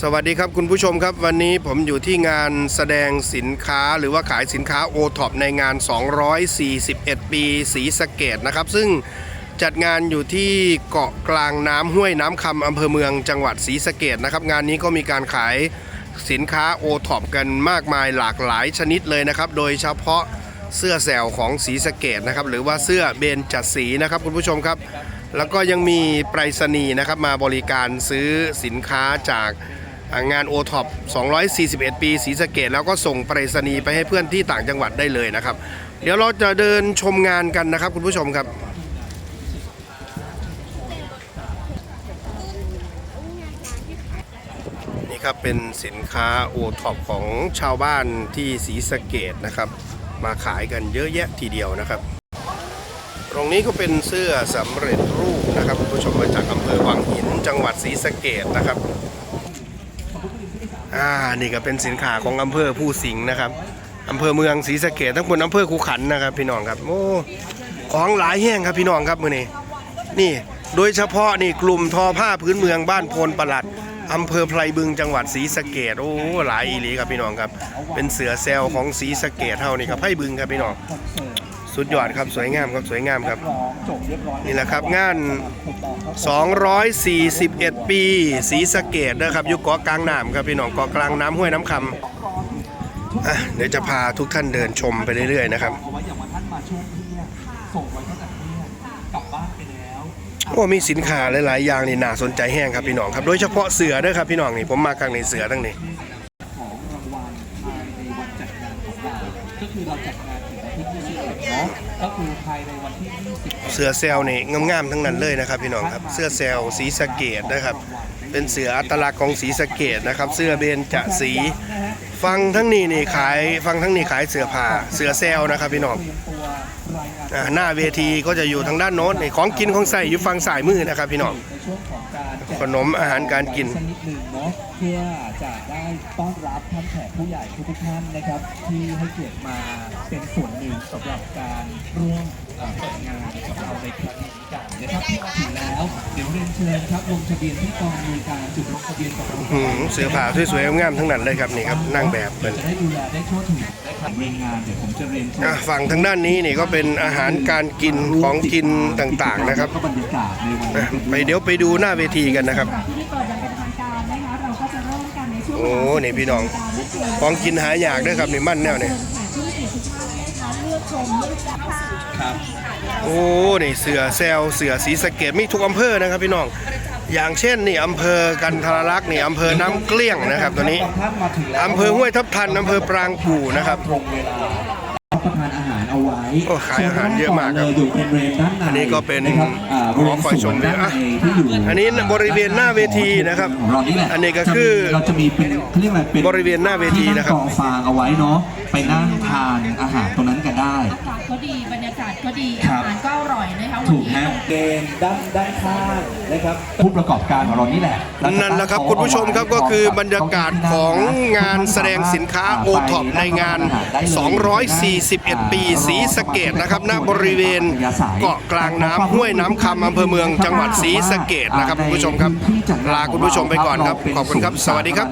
สวัสดีครับคุณผู้ชมครับวันนี้ผมอยู่ที่งานแสดงสินค้าหรือว่าขายสินค้าโอท็อปในงาน 241 ปีสีสะเกตนะครับ ซึ่งจัดงานอยู่ที่เกาะกลางน้ำห้วยน้ำคำอำเภอเมืองจังหวัดศรีสะเกดนะครับ งานนี้ก็มีการขายสินค้าโอท็อปกันมากมายหลากหลายชนิดเลยนะครับ โดยเฉพาะเสื้อแซวของศรีสะเกดนะครับหรือว่าเสื้อเบนจัดสีนะครับคุณผู้ชมครับ แล้วก็ยังมีไปรษณีย์นะครับมาบริการซื้อสินค้าจาก งานโอท็อป241 ปีศรีสะเกดแล้วก็ส่งไปรษณีย์ไปให้เพื่อนที่ต่างจังหวัดได้เลยนะครับ เดี๋ยวเราจะเดินชมงานกันนะครับคุณผู้ชมครับนี่ครับเป็นสินค้าโอท็อปของชาวบ้านที่ศรีสะเกดนะครับ มาขายกันเยอะแยะทีเดียวนะครับ ตรงนี้ก็เป็นเสื้อสำเร็จรูปนะครับคุณผู้ชมมาจากอำเภอวังหินจังหวัดศรีสะเกดนะครับ อ่านี่ก็เป็นสินค้าของอำเภอผู้สิงห์นะครับอำเภอเมืองศรีสะเกดทั้งบนอำเภอคูขันนะครับ พี่น้องครับโอ้ของหลายแห่งครับพี่น้องครับมือนี้นี่ โดยเฉพาะนี่กลุ่มทอผ้าพื้นเมืองบ้านโพนประหลัด อำเภอไพรบึงจังหวัดศรีสะเกดโอ้หลายอีหลีครับพี่น้องครับ เป็นเสือแซลของศรีสะเกดเท่านี่ครับไพรบึงครับพี่น้อง สุดยอดครับสวยงามครับสวยงามครับ นี่แหละครับงาน 241 ปีศรีสะเกดนะครับอยู่เกาะกลางน้ำครับพี่น้องเกาะกลางน้ำห้วยน้ำคำอะเดี๋ยวจะพาทุกท่านเดินชมไปเรื่อยๆนะครับ ส่งไว้ตั้งแต่เที่ย กลับบ้านไปแล้วโอ้มีสินค้าหลายๆอย่างนี่น่าสนใจแห้งครับพี่น้องครับ โดยเฉพาะเสือด้วยครับพี่น้องนี่ผมมาครั้งในเสือตั้งนี้ของรางวัลภายในวันจัดงานของเราก็คือเราจัดงานถึงวันที่21เนาะก็คือภายในวันที่20เสือเซลนี่งามๆทั้งนั้นเลยนะครับพี่น้องครับเสื้อเซลสีสะเกดนะครับ เป็นเสืออัตลักษณ์ของสีสะเกดนะครับ เสื้อเบญจสี ฟังทั้งนี้นี่ขายฟังทั้งนี้ขายเสือผ้าเสือเซลนะครับพี่น้องอ่าหน้าเวทีก็จะอยู่ทางด้านโน้นนี่ของกินของใส่อยู่ฝั่งสายมือนะครับพี่น้องขนมอาหารการกินสักนิดหนึ่งเนาะเพื่อจะได้ต้อนรับท่านแขกผู้ใหญ่ทุกท่านนะครับ ที่ให้เกียรติมาเป็นส่วนหนึ่งสำหรับการร่วม เอ่อเปิดงานกับเราในครั้งนี้กันนะครับที่มาถึงแล้ว เดี๋ยวเรียนเชิญครับลงทะเบียนที่กองมีการจุดลงทะเบียนกับเราหืมเสือผ้าสวยๆงามๆทั้งนั้นเลยครับนี่ครับนั่งแบบเป็น จะได้ดูแลได้ทั่วถึงนะครับในงานเดี๋ยวผมจะเรียนเชิญ อะฝั่งทางด้านนี้นี่ก็เป็นอาหารการกินของกินต่างๆนะครับก็บรรยากาศในวันอะนี้ไปเดี๋ยวไปดูหน้าเวทีกันนะครับสำหรับพิธีเปิดอย่างเป็นทางการนะคะเราก็จะเริ่มกันในช่วงโอ้นี่พี่น้อง ของกินหายากด้วยครับนี่มั่นแนวนี่เชิญแข กผู้มีเกียรติทุกท่านะคะเลือกชมเลือกจับค่ครับโอ้นี่เสือแซลเสือสีสะเกดมีทุกอำเภอนะครับพี่น้องอย่างเช่นนี่อำเภอกันทรลักษณ์นี่อำเภอน้ำเกลี้ยงนะครับตัวนี้อำเภอห้วยทับทันอำเภอปรางกู่นะครับ ตรงเวลารับประทานอาหาร โอ้ขายอาหารเยอะมากครับอยู่เป็นเรนด้านในอันนี้ก็เป็นนะครับอ่าบริเวณหอคอยชมวิวด้านอะในที่อยู่อันนี้บริเวณหน้าเวทีนะครับของเรานี่แหละอันนี้ก็คือเราจะมีเป็นเขาเรียกอะไรเป็นบริเวณหน้าเวทีนะครับ ที่งกองฟางเอาไว้เนาะไปนั่งทานอาหารตรงนั้นกัน ได้อากาศก็ดีบรรยากาศก็ดีครัอาบ หารก็อร่อยนะคะวันถูกนี้ ฮะ เกณฑ์ด้านด้านข้างนะครับ ผู้ประกอบการของเรานี่แหละนั่นแหละครับคุณผู้ชมครับก็คือบรรยากาศของงานแสดงสินค้าโอท็อปในงาน 241 ปีศรีสะเกดนะครับณบริเวณเกาะกลางน้ำห้วยน้ำคำอำเภอเมืองจังหวัดศรีสะเกดนะครับคุณผู้ชมครับลาคุณผู้ชมไปก่อนครับขอบคุณครับสวัสดีครับ